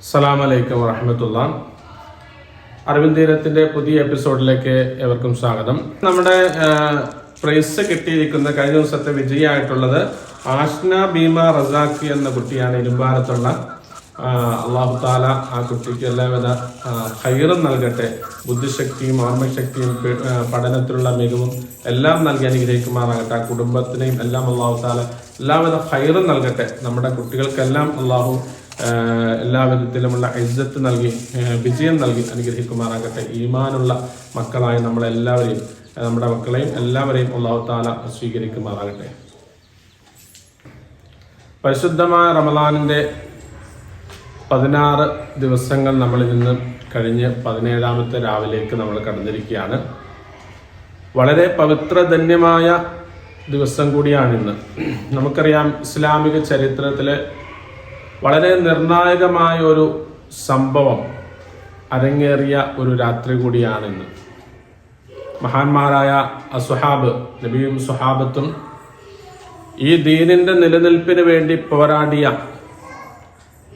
അസ്സലാമു അലൈക്കും വറഹമത്തുള്ള. അറിവിൻ തീരത്തിന്റെ പുതിയ എപ്പിസോഡിലേക്ക് ഏവർക്കും സ്വാഗതം. നമ്മുടെ പ്രൈസ് കിട്ടിയിരിക്കുന്ന കഴിഞ്ഞ ദിവസത്തെ വിജയമായിട്ടുള്ളത് ആഷ്ന ഭീമ റസാഖി എന്ന കുട്ടിയാണ് ഇരുമ്പാലത്തുള്ള. ആ, അള്ളാഹു താല ആ കുട്ടിക്ക് എല്ലാവിധ ഹൈറും നൽകട്ടെ. ബുദ്ധിശക്തിയും ഓർമ്മശക്തിയും പഠനത്തിലുള്ള മികവും എല്ലാം നൽകി അനുഗ്രഹിക്കുമാറാകട്ടെ. ആ കുടുംബത്തിനെയും എല്ലാം അള്ളാഹു താല എല്ലാവിധ ഹൈറും നൽകട്ടെ. നമ്മുടെ കുട്ടികൾക്കെല്ലാം അള്ളാഹു എല്ലാ വിധത്തിലുമുള്ള ഇജ്ജത്ത് നൽകി വിജയം നൽകി അനുഗ്രഹിക്കുമാറാകട്ടെ. ഈമാനുള്ള മക്കളായ നമ്മളെല്ലാവരെയും നമ്മുടെ മക്കളെയും എല്ലാവരെയും അള്ളാഹു താല സ്വീകരിക്കുമാറാകട്ടെ. പരിശുദ്ധമായ റമലാനിന്റെ പതിനാറ് ദിവസങ്ങൾ നമ്മൾ ഇന്ന് കഴിഞ്ഞ് പതിനേഴാമത്തെ രാവിലേക്ക് നമ്മൾ കടന്നിരിക്കുകയാണ്. വളരെ പവിത്ര ധന്യമായ ദിവസം കൂടിയാണിന്ന് നമുക്കറിയാം ഇസ്ലാമിക ചരിത്രത്തിലെ വളരെ നിർണായകമായ ഒരു സംഭവം അരങ്ങേറിയ ഒരു രാത്രി കൂടിയാണിന്ന് മഹാന്മാരായ അസുഹാബ് നബിയും സുഹാബത്തും ഈ ദീനിന്റെ നിലനിൽപ്പിന് വേണ്ടി പോരാടിയ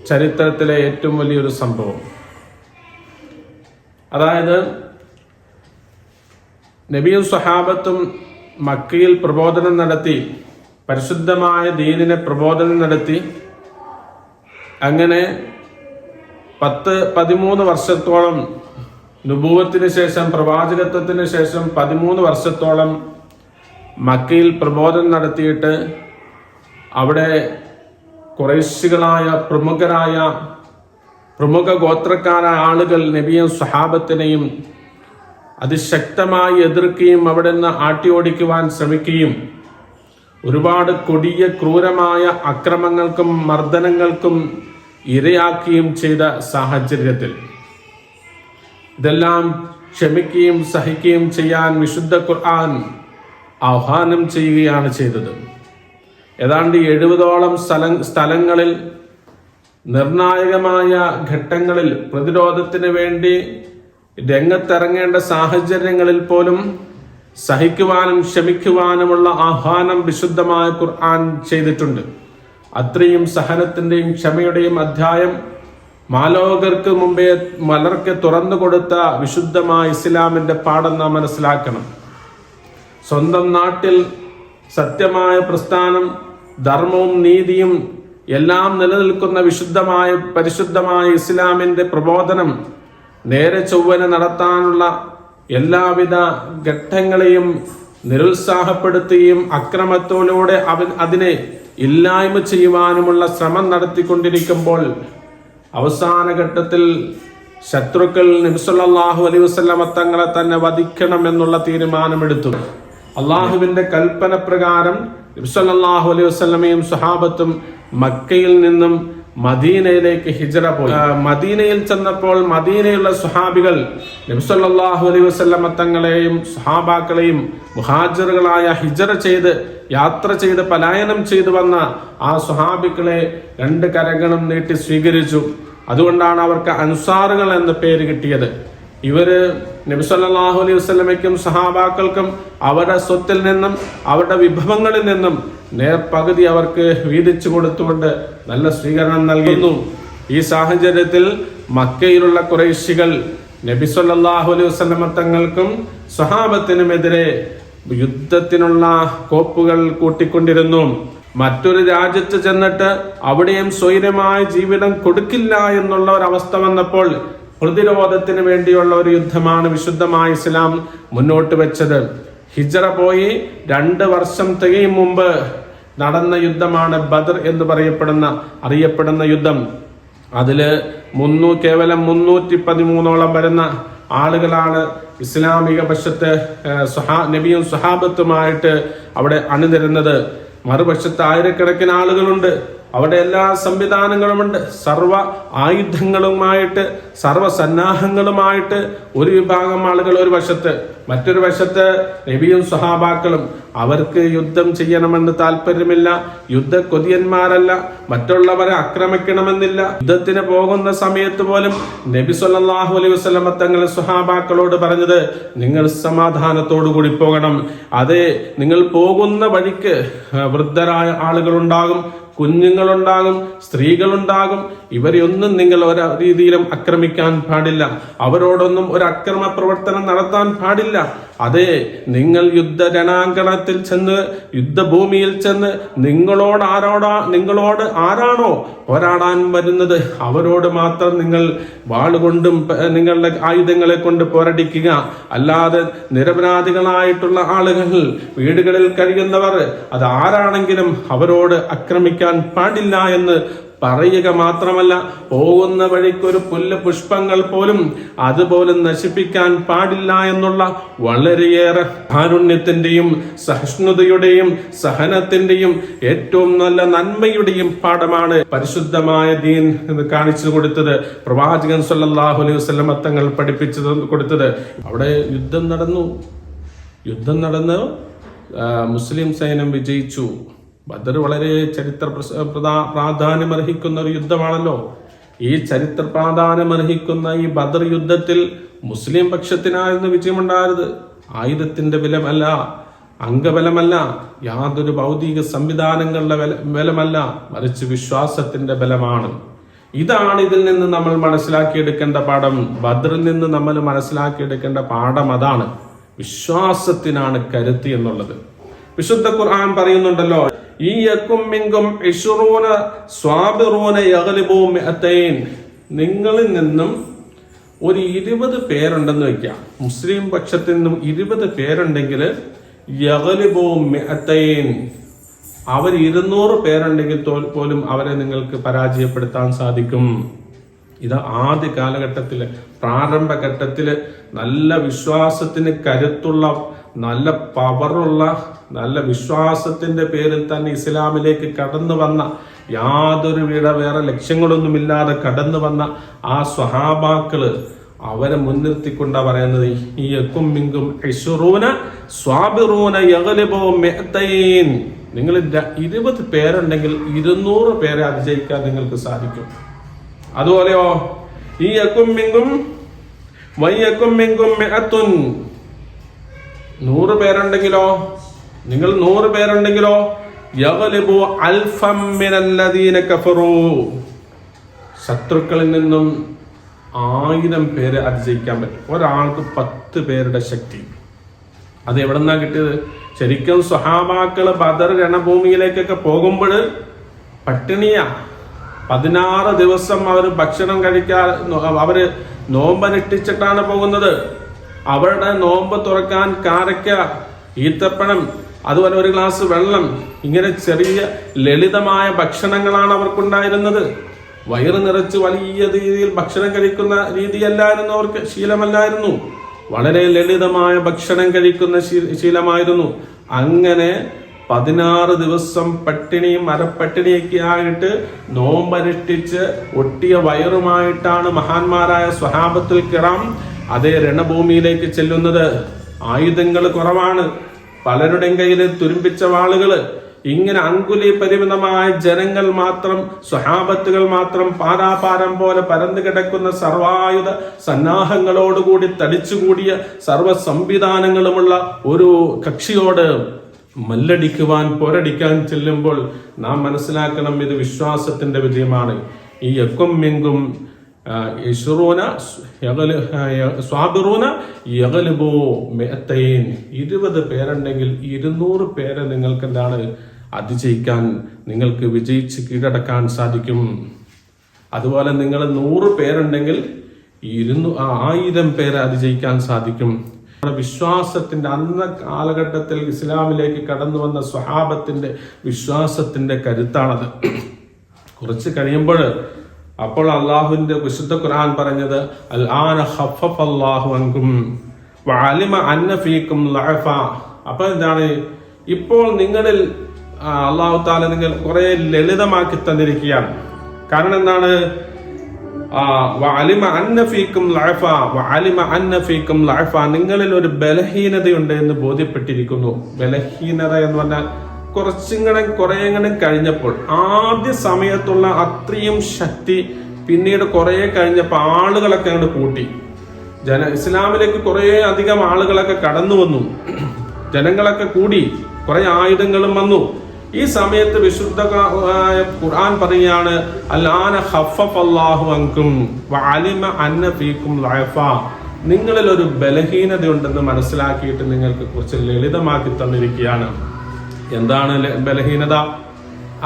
ചരിത്രത്തിലെ ഏറ്റവും വലിയൊരു സംഭവം. അതായത് നബിയും സ്വഹാബത്തും മക്കയിൽ പ്രബോധനം നടത്തി പരിശുദ്ധമായ ദീനിനെ പ്രബോധനം നടത്തി അങ്ങനെ പത്ത് പതിമൂന്ന് വർഷത്തോളം നുപൂവത്തിന് ശേഷം പ്രവാചകത്വത്തിന് ശേഷം പതിമൂന്ന് വർഷത്തോളം മക്കയിൽ പ്രബോധനം നടത്തിയിട്ട് അവിടെ കുറേശികളായ പ്രമുഖരായ പ്രമുഖ ഗോത്രക്കാരായ ആളുകൾ നബിയും സ്വഹാബത്തിനെയും അതിശക്തമായി എതിർക്കുകയും അവിടെ നിന്ന് ആട്ടിയോടിക്കുവാൻ ശ്രമിക്കുകയും ഒരുപാട് കൊടിയ ക്രൂരമായ അക്രമങ്ങൾക്കും മർദ്ദനങ്ങൾക്കും ഇരയാക്കുകയും ചെയ്ത സാഹചര്യത്തിൽ. ഇതെല്ലാം ക്ഷമിക്കുകയും സഹിക്കുകയും ചെയ്യാൻ വിശുദ്ധ ഖുർആൻ ആഹ്വാനം ചെയ്യുകയാണ് ചെയ്തത്. ഏതാണ്ട് എഴുപതോളം സ്ഥല സ്ഥലങ്ങളിൽ നിർണായകമായ ഘട്ടങ്ങളിൽ പ്രതിരോധത്തിന് വേണ്ടി രംഗത്തിറങ്ങേണ്ട സാഹചര്യങ്ങളിൽ പോലും സഹിക്കുവാനും ക്ഷമിക്കുവാനുമുള്ള ആഹ്വാനം വിശുദ്ധമായ ഖുർആൻ ചെയ്തിട്ടുണ്ട്. അത്രയും സഹനത്തിന്റെയും ക്ഷമയുടെയും അധ്യായം മാലോകർക്ക് മുമ്പേ മലർക്ക് തുറന്നു കൊടുത്ത വിശുദ്ധമായ ഇസ്ലാമിന്റെ പാഠം നാം മനസ്സിലാക്കണം. സ്വന്തം നാട്ടിൽ സത്യമായ പ്രസ്ഥാനം ധർമ്മവും നീതിയും എല്ലാം നിലനിൽക്കുന്ന വിശുദ്ധമായ പരിശുദ്ധമായ ഇസ്ലാമിന്റെ പ്രബോധനം നേരെ ചൊവ്വന നടത്താനുള്ള എല്ലാവിധ ഘട്ടങ്ങളെയും നിരുത്സാഹപ്പെടുത്തുകയും അക്രമത്തോടെ അവൻ അതിനെ ഇല്ലായ്മ ചെയ്യുവാനുമുള്ള ശ്രമം നടത്തിക്കൊണ്ടിരിക്കുമ്പോൾ അവസാന ഘട്ടത്തിൽ ശത്രുക്കൾ നബിസല്ലാഹു അലൈഹി വസ്ലമ തങ്ങളെ തന്നെ വധിക്കണം എന്നുള്ള തീരുമാനമെടുത്തു. അള്ളാഹുവിന്റെ കൽപ്പന പ്രകാരം നബിസല്ലാഹു അലൈഹി വസ്ലമയും സുഹാബത്തും മക്കയിൽ നിന്നും മദീനയിലേക്ക് ഹിജറ പോയി. മദീനയിൽ ചെന്നപ്പോൾ മദീനയുള്ള സുഹാബികൾ നബ്സല്ലാഹു അലൈ വസല്ലമ തങ്ങളെയും സുഹാബാക്കളെയും മുഹാജറുകളായ ഹിജറ ചെയ്ത് യാത്ര ചെയ്ത് പലായനം ചെയ്തു വന്ന ആ സുഹാബികളെ രണ്ട് കരങ്ങളും നീട്ടി സ്വീകരിച്ചു. അതുകൊണ്ടാണ് അവർക്ക് അൻസാറുകൾ എന്ന പേര് കിട്ടിയത്. ഇവർ നബിസല്ലാഹു അലൈഹി വസ്ലമയ്ക്കും സഹാബാക്കൾക്കും അവരുടെ സ്വത്തിൽ നിന്നും അവരുടെ വിഭവങ്ങളിൽ നിന്നും നേർപകുതി അവർക്ക് വീതിച്ചു കൊടുത്തുകൊണ്ട് നല്ല സ്വീകരണം നൽകുന്നു ഈ സാഹചര്യത്തിൽ മക്കയിലുള്ള കുറേശികൾ നബി സല്ലല്ലാഹു അലൈഹി വസല്ലമ തങ്ങൾക്കും സ്വഹാബത്തിനുമെതിരെ യുദ്ധത്തിനുള്ള കോപ്പുകൾ കൂട്ടിക്കൊണ്ടിരുന്നു. മറ്റൊരു രാജ്യത്ത് ചെന്നിട്ട് അവിടെയും സ്വൈരമായ ജീവിതം കൊടുക്കില്ല എന്നുള്ള ഒരു അവസ്ഥ വന്നപ്പോൾ പ്രതിരോധത്തിന് വേണ്ടിയുള്ള ഒരു യുദ്ധമാണ് വിശുദ്ധമായ ഇസ്ലാം മുന്നോട്ട് വെച്ചത്. ഹിജറ പോയി രണ്ട് വർഷം തികയും മുമ്പ് നടന്ന യുദ്ധമാണ് ബദർ എന്ന് പറയപ്പെടുന്ന അറിയപ്പെടുന്ന യുദ്ധം. അതിൽ മുന്നൂ കേവലം മുന്നൂറ്റി പതിമൂന്നോളം വരുന്ന ആളുകളാണ് ഇസ്ലാമിക പക്ഷത്ത് സുഹാ നബിയും സുഹാബത്തുമായിട്ട് അവിടെ അണിനിരുന്നത്. മറുപക്ഷത്ത് ആയിരക്കണക്കിന് ആളുകളുണ്ട്. അവിടെ എല്ലാ സംവിധാനങ്ങളുമുണ്ട്. സർവ ആയുധങ്ങളുമായിട്ട് സർവ സന്നാഹങ്ങളുമായിട്ട് ഒരു വിഭാഗം ആളുകൾ ഒരു വശത്ത്. മറ്റൊരു വശത്ത് നബിയും സഹാബാക്കളും അവർക്ക് യുദ്ധം ചെയ്യണമെന്ന് താല്പര്യമില്ല. യുദ്ധ കൊതിയന്മാരല്ല. മറ്റുള്ളവരെ ആക്രമിക്കണമെന്നില്ല. യുദ്ധത്തിന് പോകുന്ന സമയത്ത് പോലും നബി സല്ലല്ലാഹു അലൈഹി വസല്ലമ തങ്ങൾ സുഹാബാക്കളോട് പറഞ്ഞത് നിങ്ങൾ സമാധാനത്തോടു കൂടി പോകണം. അതെ നിങ്ങൾ പോകുന്ന വഴിക്ക് വൃദ്ധരായ ആളുകളുണ്ടാകും കുഞ്ഞുങ്ങളുണ്ടാകും സ്ത്രീകളുണ്ടാകും. ഇവരെയൊന്നും നിങ്ങൾ ഒരു രീതിയിലും ആക്രമിക്കാൻ പാടില്ല. അവരോടൊന്നും ഒരു അക്രമ പ്രവർത്തനം നടത്താൻ പാടില്ല. അതെ നിങ്ങൾ യുദ്ധ രണാങ്കണത്തിൽ ചെന്ന് യുദ്ധഭൂമിയിൽ ചെന്ന് നിങ്ങളോട് ആരോടാ നിങ്ങളോട് ആരാണോ പോരാടാൻ വരുന്നത് അവരോട് മാത്രം നിങ്ങൾ വാളുകൊണ്ടും നിങ്ങളുടെ ആയുധങ്ങളെ കൊണ്ട് പോരടിക്കുക. അല്ലാതെ നിരപരാധികളായിട്ടുള്ള ആളുകൾ വീടുകളിൽ കഴിയുന്നവർ അത് ആരാണെങ്കിലും അവരോട് ആക്രമിക്കാൻ പാടില്ല എന്ന് പറയുക മാത്രമല്ല പോകുന്ന വഴിക്കൊരു പുല്ല് പുഷ്പങ്ങൾ പോലും അതുപോലെ നശിപ്പിക്കാൻ പാടില്ല എന്നുള്ള വളരെയേറെ കാരുണ്യത്തിന്റെയും സഹിഷ്ണുതയുടെയും സഹനത്തിന്റെയും ഏറ്റവും നല്ല നന്മയുടെയും പാഠമാണ് പരിശുദ്ധമായ ദീൻ കാണിച്ചു കൊടുത്തത് പ്രവാചകൻ സല്ലല്ലാഹു അലൈഹി വസല്ലം തങ്ങൾ കൊടുത്തത്. അവിടെ യുദ്ധം നടന്നു. യുദ്ധം നടന്ന് മുസ്ലിം സൈന്യം വിജയിച്ചു. ബദർ വളരെ ചരിത്ര പ്രാധാന്യമർഹിക്കുന്ന ഒരു യുദ്ധമാണല്ലോ. ഈ ചരിത്ര പ്രാധാന്യമർഹിക്കുന്ന ഈ ബദർ യുദ്ധത്തിൽ മുസ്ലിം പക്ഷത്തിനായിരുന്നു വിജയമുണ്ടായത്. ആയുധത്തിന്റെ ബലമല്ല അംഗബലമല്ല യാതൊരു ഭൗതിക സംവിധാനങ്ങളുടെ ബല- ബലമല്ല മറിച്ച് വിശ്വാസത്തിന്റെ ബലമാണ്. ഇതാണ് ഇതിൽ നിന്ന് നമ്മൾ മനസ്സിലാക്കിയെടുക്കേണ്ട പാഠം. ബദറിൽ നിന്ന് നമ്മൾ മനസ്സിലാക്കിയെടുക്കേണ്ട പാഠം അതാണ്. വിശ്വാസത്തിനാണ് കരുത്ത് എന്നുള്ളത്. വിശുദ്ധ ഖുർആൻ പറയുന്നുണ്ടല്ലോ ഈ യക്കും മിങ്കും ഇഷുറൂന സ്വാബിറൂന മിഅത്തൈൻ നിങ്ങളിൽ നിന്നും ഒരു ഇരുപത് പേരുണ്ടെന്ന് വെക്കാം. മുസ്ലിം പക്ഷത്തിൽ നിന്നും ഇരുപത് പേരുണ്ടെങ്കിൽ മിഅത്തൈൻ അവർ ഇരുന്നൂറ് പേരുണ്ടെങ്കിൽ പോലും അവരെ നിങ്ങൾക്ക് പരാജയപ്പെടുത്താൻ സാധിക്കും. ഇത് ആദ്യ കാലഘട്ടത്തിൽ പ്രാരംഭ ഘട്ടത്തിൽ നല്ല വിശ്വാസത്തിന് കരുത്തുള്ള നല്ല പവറുള്ള നല്ല വിശ്വാസത്തിന്റെ പേരിൽ തന്നെ ഇസ്ലാമിലേക്ക് കടന്നു വന്ന യാതൊരു വിട വേറെ ലക്ഷ്യങ്ങളൊന്നുമില്ലാതെ കടന്നു വന്ന ആ സ്വഹാബാക്കൾ അവരെ മുൻനിർത്തിക്കൊണ്ടാ പറയുന്നത് ഈ എക്കും മിങ്കും സ്വാബിറൂന മിഅത്തൈൻ. നിങ്ങൾ ഇരുപത് പേരുണ്ടെങ്കിൽ ഇരുന്നൂറ് പേരെ അതിജയിക്കാൻ നിങ്ങൾക്ക് സാധിക്കും. അതുപോലെയോ ഈ എക്കും മിങ്കും വൈ എക്കും മിങ്കും നൂറ് പേരുണ്ടെങ്കിലോ? നിങ്ങൾ നൂറ് പേരുണ്ടെങ്കിലോ? ശത്രുക്കളിൽ നിന്നും ആയിരം പേരെ അതിജയിക്കാൻ പറ്റും. ഒരാൾക്ക് പത്ത് പേരുടെ ശക്തി. അത് എവിടെ നിന്നാ കിട്ടിയത്? ശരിക്കും സ്വഹാബാക്കൾ ബദർ രണഭൂമിയിലേക്കൊക്കെ പോകുമ്പോൾ പട്ടിണിയാ. പതിനാറ് ദിവസം അവർ ഭക്ഷണം കഴിക്കാൻ അവർ നോമ്പനുഷ്ഠിച്ചിട്ടാണ് പോകുന്നത്. അവരുടെ നോമ്പ് തുറക്കാൻ കാരക്ക ഈത്തപ്പഴം അതുപോലെ ഒരു ഗ്ലാസ് വെള്ളം ഇങ്ങനെ ചെറിയ ലളിതമായ ഭക്ഷണങ്ങളാണ് അവർക്കുണ്ടായിരുന്നത്. വയറ് നിറച്ച് വലിയ രീതിയിൽ ഭക്ഷണം കഴിക്കുന്ന രീതിയല്ലായിരുന്നു അവർക്ക് ശീലമല്ലായിരുന്നു. വളരെ ലളിതമായ ഭക്ഷണം കഴിക്കുന്ന ശീലമായിരുന്നു. അങ്ങനെ പതിനാറ് ദിവസം പട്ടിണിയും അരപ്പട്ടിണിയൊക്കെ ആയിട്ട് നോമ്പനുഷ്ഠിച്ച് ഒട്ടിയ വയറുമായിട്ടാണ് മഹാന്മാരായ സ്വഹാബത്തുൽ കിറാം അതേ രണഭൂമിയിലേക്ക് ചെല്ലുന്നത്. ആയുധങ്ങൾ കുറവാണ്. പലരുടെയും കയ്യിൽ തുരുമ്പിച്ച വാളുകൾ ഇങ്ങനെ അങ്കുലി പരിമിതമായ ജനങ്ങൾ മാത്രം സ്വഹാബത്തുകൾ മാത്രം പാരാപാരം പോലെ പരന്നു കിടക്കുന്ന സർവായുധ സന്നാഹങ്ങളോടുകൂടി തടിച്ചുകൂടിയ സർവ സംവിധാനങ്ങളുമുള്ള ഒരു കക്ഷിയോട് മല്ലടിക്കുവാൻ പോരടിക്കാൻ ചെല്ലുമ്പോൾ നാം മനസ്സിലാക്കണം ഇത് വിശ്വാസത്തിന്റെ വിജയമാണ്. ഈ യക്കും മെങ്കും സ്വാബിറൂന യകലുബോ മിഅത്തൈൻ. ഇരുപത് പേരുണ്ടെങ്കിൽ ഇരുന്നൂറ് പേരെ നിങ്ങൾക്ക് എന്താണ് അതിജയിക്കാൻ നിങ്ങൾക്ക് വിജയിച്ച് കീഴടക്കാൻ സാധിക്കും. അതുപോലെ നിങ്ങൾ നൂറ് പേരുണ്ടെങ്കിൽ ഇരുന്നൂ ആയിരം പേരെ അതിജയിക്കാൻ സാധിക്കും. വിശ്വാസത്തിന്റെ അന്ന കാലഘട്ടത്തിൽ ഇസ്ലാമിലേക്ക് കടന്നു വന്ന സ്വഹാബത്തിന്റെ വിശ്വാസത്തിന്റെ കരുത്താണത്. കുറച്ച് കഴിയുമ്പോൾ അപ്പോൾ അള്ളാഹുവിന്റെ വിശുദ്ധ ഖുർആൻ പറഞ്ഞത് അൽ ആന അന്ന ലഹഫ അപ്പോൾ എന്താണ്? ഇപ്പോൾ നിങ്ങളിൽ അള്ളാഹു താല നിങ്ങൾ കുറെ ലളിതമാക്കി തന്നിരിക്കുകയാണ്. കാരണം എന്താണ്? നിങ്ങളിൽ ഒരു ബലഹീനതയുണ്ട് എന്ന് ബോധ്യപ്പെട്ടിരിക്കുന്നു. ബലഹീനത എന്ന് പറഞ്ഞാൽ കുറച്ചിങ്ങനെ കുറേങ്ങനെ കഴിഞ്ഞപ്പോൾ ആദ്യ സമയത്തുള്ള അത്രയും ശക്തി പിന്നീട് കുറെ കഴിഞ്ഞപ്പോൾ ആളുകളൊക്കെ അങ്ങോട്ട് കൂട്ടി. ജന ഇസ്ലാമിലേക്ക് കുറേ അധികം ആളുകളൊക്കെ കടന്നു വന്നു. ജനങ്ങളൊക്കെ കൂടി കുറെ ആയുധങ്ങളും വന്നു. ഈ സമയത്ത് വിശുദ്ധ ഖുർആൻ പറയുകയാണ് ഖഫഫ അല്ലാഹു അൻകും വഅലിമ അന്ന ഫീക്കും ലൈഫ നിങ്ങളിൽ ഒരു ബലഹീനതയുണ്ടെന്ന് മനസ്സിലാക്കിയിട്ട് നിങ്ങൾക്ക് കുറച്ച് ലളിതമാക്കി തന്നിരിക്കുകയാണ്. എന്താണ് ബലഹീനത?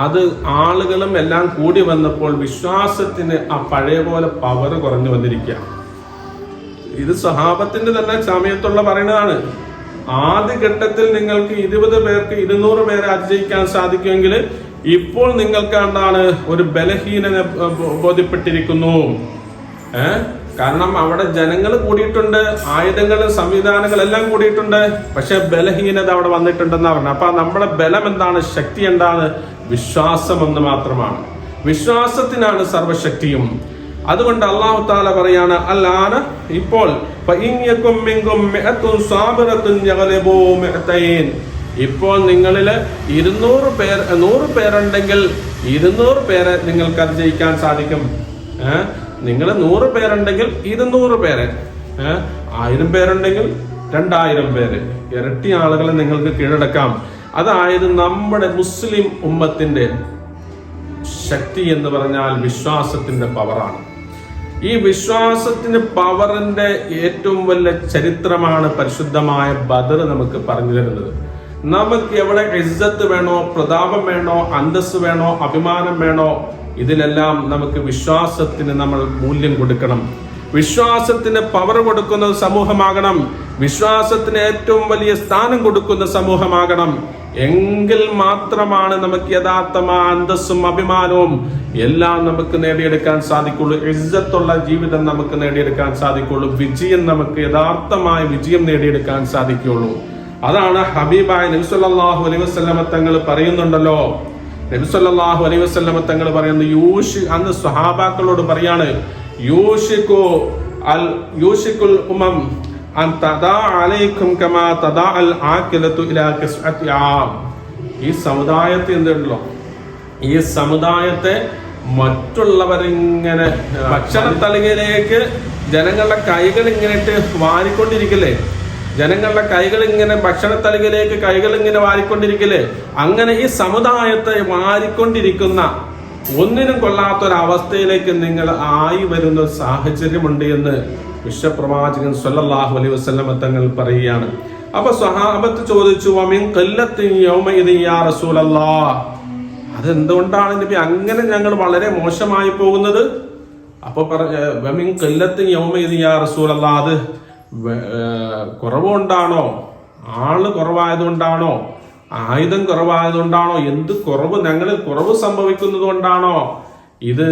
അത് ആളുകളും എല്ലാം കൂടി വന്നപ്പോൾ വിശ്വാസത്തിന് ആ പഴയ പോലെ പവർ കുറഞ്ഞു വന്നിരിക്കുക ഇത് സഹാബത്തിന്റെ തന്നെ സമയത്തുള്ള പറയുന്നതാണ്. ആദ്യ ഘട്ടത്തിൽ നിങ്ങൾക്ക് ഇരുപത് പേർക്ക് ഇരുന്നൂറ് പേരെ അതിജയിക്കാൻ സാധിക്കുമെങ്കിൽ ഇപ്പോൾ നിങ്ങൾക്ക് എന്താണ് ഒരു ബലഹീനത ബോധ്യപ്പെട്ടിരിക്കുന്നു. ഏ? കാരണം അവിടെ ജനങ്ങൾ കൂടിയിട്ടുണ്ട് ആയുധങ്ങളും സംവിധാനങ്ങളും എല്ലാം കൂടിയിട്ടുണ്ട് പക്ഷെ ബലഹീനത അവിടെ വന്നിട്ടുണ്ടെന്നാ പറഞ്ഞത്. അപ്പൊ നമ്മുടെ ബലം എന്താണ്? ശക്തി എന്താണ്? വിശ്വാസം എന്ന് മാത്രമാണ്. വിശ്വാസത്തിനാണ് സർവശക്തിയും അതുകൊണ്ട് അള്ളാഹു താല പറയാണ് അല്ലാന ഇപ്പോൾ. ഇപ്പോൾ നിങ്ങളിൽ ഇരുന്നൂറ് പേർ നൂറ് പേരുണ്ടെങ്കിൽ ഇരുന്നൂറ് പേരെ നിങ്ങൾക്ക് അത് ജയിക്കാൻ സാധിക്കും. നിങ്ങൾ നൂറ് പേരുണ്ടെങ്കിൽ ഇരുന്നൂറ് പേരെ. ആയിരം പേരുണ്ടെങ്കിൽ രണ്ടായിരം പേര്. ഇരട്ടി ആളുകളെ നിങ്ങൾക്ക് കീഴടക്കാം. അതായത് നമ്മുടെ മുസ്ലിം ഉമ്മത്തിന്റെ ശക്തി എന്ന് പറഞ്ഞാൽ വിശ്വാസത്തിന്റെ പവറാണ്. ഈ വിശ്വാസത്തിന് പവറിന്റെ ഏറ്റവും വലിയ ചരിത്രമാണ് പരിശുദ്ധമായ ബദർ നമുക്ക് പറഞ്ഞു തരുന്നത്. നമുക്ക് എവിടെ ഇസ്സത്ത് വേണോ പ്രതാപം വേണോ അന്തസ് വേണോ അഭിമാനം വേണോ ഇതിലെല്ലാം നമുക്ക് വിശ്വാസത്തിന് നമ്മൾ മൂല്യം കൊടുക്കണം. വിശ്വാസത്തിന് പവർ കൊടുക്കുന്ന സമൂഹമാകണം. വിശ്വാസത്തിന് ഏറ്റവും വലിയ സ്ഥാനം കൊടുക്കുന്ന സമൂഹമാകണം. എങ്കിൽ മാത്രമാണ് നമുക്ക് യഥാർത്ഥമായ അന്തസ്സും അഭിമാനവും എല്ലാം നമുക്ക് നേടിയെടുക്കാൻ സാധിക്കുള്ളൂ. ഇജ്ജത്തുള്ള ജീവിതം നമുക്ക് നേടിയെടുക്കാൻ സാധിക്കുള്ളൂ. വിജയം നമുക്ക് യഥാർത്ഥമായ വിജയം നേടിയെടുക്കാൻ സാധിക്കുള്ളൂ. അതാണ് ഹബീബായ നബിസ്വല്ലാഹു അലൈഹി വസല്ലമ തങ്ങൾ പറയുന്നുണ്ടല്ലോ. നബിസ്വല്ലാഹു അലൈഹി വസല്ലമ തങ്ങൾ പറയുന്നു യൂഷ് അന്ന് സ്വഹാബാക്കളോട് പറയാണ് യൂഷിക്കു അൽ യൂഷിക്കുൽ ഉമം അൻ തദാ അലൈക്കും കമാ തദാ അൽ ആക്കിലത്തു ഇലാ കിസ്അത്തി ആം. ഈ സമുദായത്തെ എന്തുണ്ടല്ലോ ഈ സമുദായത്തെ മറ്റുള്ളവരിങ്ങനെ ഭക്ഷണത്തളികയിലേക്ക് ജനങ്ങളുടെ കൈകൾ ഇങ്ങനെ ഇട്ട് വാരിക്കൊണ്ടിരിക്കില്ലേ? ജനങ്ങളുടെ കൈകൾ ഇങ്ങനെ ഭക്ഷണ തലകയിലേക്ക് കൈകൾ ഇങ്ങനെ വാരിക്കൊണ്ടിരിക്കില്ലേ? അങ്ങനെ ഈ സമുദായത്തെ വാരിക്കൊണ്ടിരിക്കുന്ന ഒന്നിനും കൊള്ളാത്ത ഒരു അവസ്ഥയിലേക്ക് നിങ്ങൾ ആയി വരുന്ന സാഹചര്യമുണ്ട് എന്ന് വിശ്വപ്രവാചകൻ സല്ലാഹു അലൈ വസല്ലമ തങ്ങൾ പറയുകയാണ്. അപ്പൊ സഹാബത്ത് ചോദിച്ചു അമിൻ അതെന്തുകൊണ്ടാണ് നബി അങ്ങനെ ഞങ്ങൾ വളരെ മോശമായി പോകുന്നത്? അപ്പൊ പറഞ്ഞ കൊല്ലത്ത് യൗമഇദി യാ റസൂലല്ലാ? അത് കുറവുകൊണ്ടാണോ? ആൾ കുറവായതുകൊണ്ടാണോ? ആയുധം കുറവായതുകൊണ്ടാണോ? എന്ത് കുറവ് ഞങ്ങൾ കുറവ് സംഭവിക്കുന്നത് കൊണ്ടാണോ ഇത്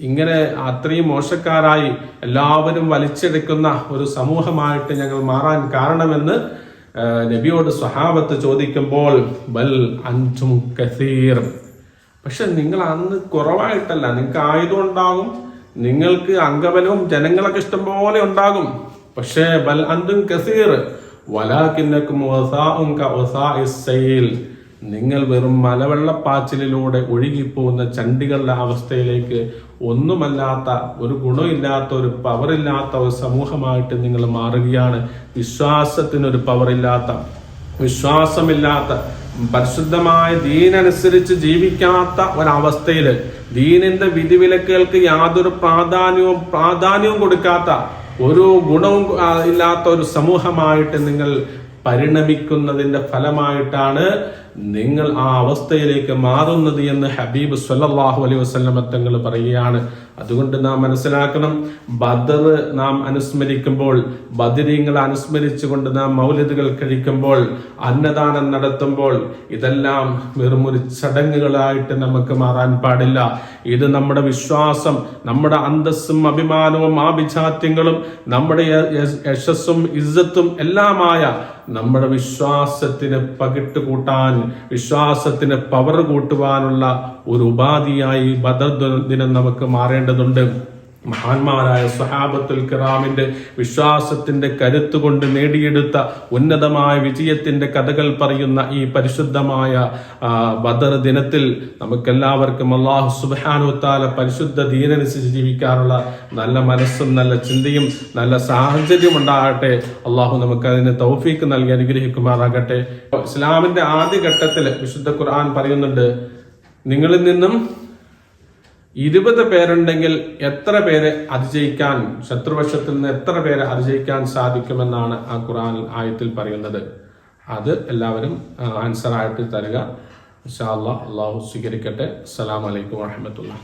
ഇങ്ങനെ അത്രയും മോശക്കാരായി എല്ലാവരും വലിച്ചെടുക്കുന്ന ഒരു സമൂഹമായിട്ട് ഞങ്ങൾ മാറാൻ കാരണമെന്ന് നബിയോട് സ്വഹാബത്ത് ചോദിക്കുമ്പോൾ ബൽ അഞ്ചും കസീർ. പക്ഷെ നിങ്ങൾ അന്ന് കുറവായിട്ടല്ല. നിങ്ങൾക്ക് ആയുധം ഉണ്ടാകും നിങ്ങൾക്ക് അംഗബലവും ജനങ്ങളൊക്കെ ഇഷ്ടം പോലെ ഉണ്ടാകും. പക്ഷേ ബൽ അന്തും കസീർ വലാക്കിന്നക്കും. നിങ്ങൾ വെറും മലവെള്ളപ്പാച്ചിലിലൂടെ ഒഴുകിപ്പോകുന്ന ചണ്ടികളുടെ അവസ്ഥയിലേക്ക് ഒന്നുമല്ലാത്ത ഒരു ഗുണമില്ലാത്ത ഒരു പവറില്ലാത്ത ഒരു സമൂഹമായിട്ട് നിങ്ങൾ മാറുകയാണ് വിശ്വാസത്തിനൊരു പവറില്ലാത്ത വിശ്വാസമില്ലാത്ത പരിശുദ്ധമായ ദീനനുസരിച്ച് ജീവിക്കാത്ത ഒരവസ്ഥയിൽ ദീനിന്റെ വിധിവിലക്കുകൾക്ക് യാതൊരു പ്രാധാന്യവും പ്രാധാന്യവും കൊടുക്കാത്ത ഒരു ഗുണവും ഇല്ലാത്ത ഒരു സമൂഹമായിട്ട് നിങ്ങൾ പരിണമിക്കുന്നതിന്റെ ഫലമായിട്ടാണ് നിങ്ങൾ ആ അവസ്ഥയിലേക്ക് മാറുന്നത് എന്ന് ഹബീബ് സല്ലാഹു അലൈഹി വസല്ലമ തങ്ങൾ പറയുകയാണ്. അതുകൊണ്ട് നാം മനസ്സിലാക്കണം ബദർ നാം അനുസ്മരിക്കുമ്പോൾ ബദരീങ്ങളെ അനുസ്മരിച്ചുകൊണ്ട് നാം മൗലിദുകൾ കഴിക്കുമ്പോൾ അന്നദാനം നടത്തുമ്പോൾ ഇതെല്ലാം വെറും ഒരു ചടങ്ങുകളായിട്ട് നമുക്ക് മാറാൻ പാടില്ല. ഇത് നമ്മുടെ വിശ്വാസം നമ്മുടെ അന്തസ്സും അഭിമാനവും ആഭിജാത്യങ്ങളും നമ്മുടെ യശസ്സും ഇസ്സത്തും എല്ലാമായ നമ്മുടെ വിശ്വാസത്തിന് പകിട്ട് കൂട്ടാൻ വിശ്വാസത്തിന് പവർ കൂട്ടുവാനുള്ള ഒരു ഉപാധിയായി ബദർ ദിനം നമുക്ക് മാറേണ്ടതുണ്ട്. മഹാന്മാരായ സഹാബത്തുൽ കിറാമിന്റെ വിശ്വാസത്തിന്റെ കരുത്ത് കൊണ്ട് നേടിയെടുത്ത ഉന്നതമായ വിജയത്തിന്റെ കഥകൾ പറയുന്ന ഈ പരിശുദ്ധമായ ബദർ ദിനത്തിൽ നമുക്കെല്ലാവർക്കും അള്ളാഹു സുബാനുത്താല താല പരിശുദ്ധ ദീനനുസരിച്ച് ജീവിക്കാനുള്ള നല്ല മനസ്സും നല്ല ചിന്തയും നല്ല സാഹചര്യം ഉണ്ടാകട്ടെ. അള്ളാഹു നമുക്ക് അതിന് തൗഫീക്ക് നൽകി അനുഗ്രഹിക്കുമാറാകട്ടെ. ഇസ്ലാമിന്റെ ആദ്യഘട്ടത്തിൽ വിശുദ്ധ ഖുർആൻ പറയുന്നുണ്ട് നിങ്ങളിൽ നിന്നും ഇരുപത് പേരുണ്ടെങ്കിൽ എത്ര പേരെ അതിജയിക്കാൻ ശത്രുപക്ഷത്തിൽ നിന്ന് എത്ര പേരെ അതിജയിക്കാൻ സാധിക്കുമെന്നാണ് ആ ഖുറാൻ ആയത്തിൽ പറയുന്നത്. അത് എല്ലാവരും ആൻസർ ആയിട്ട് തരിക. ഇൻഷാ അല്ലാ അള്ളാഹു സ്വീകരിക്കട്ടെ. അസ്സലാമലൈക്കും വാഹമത്തുള്ള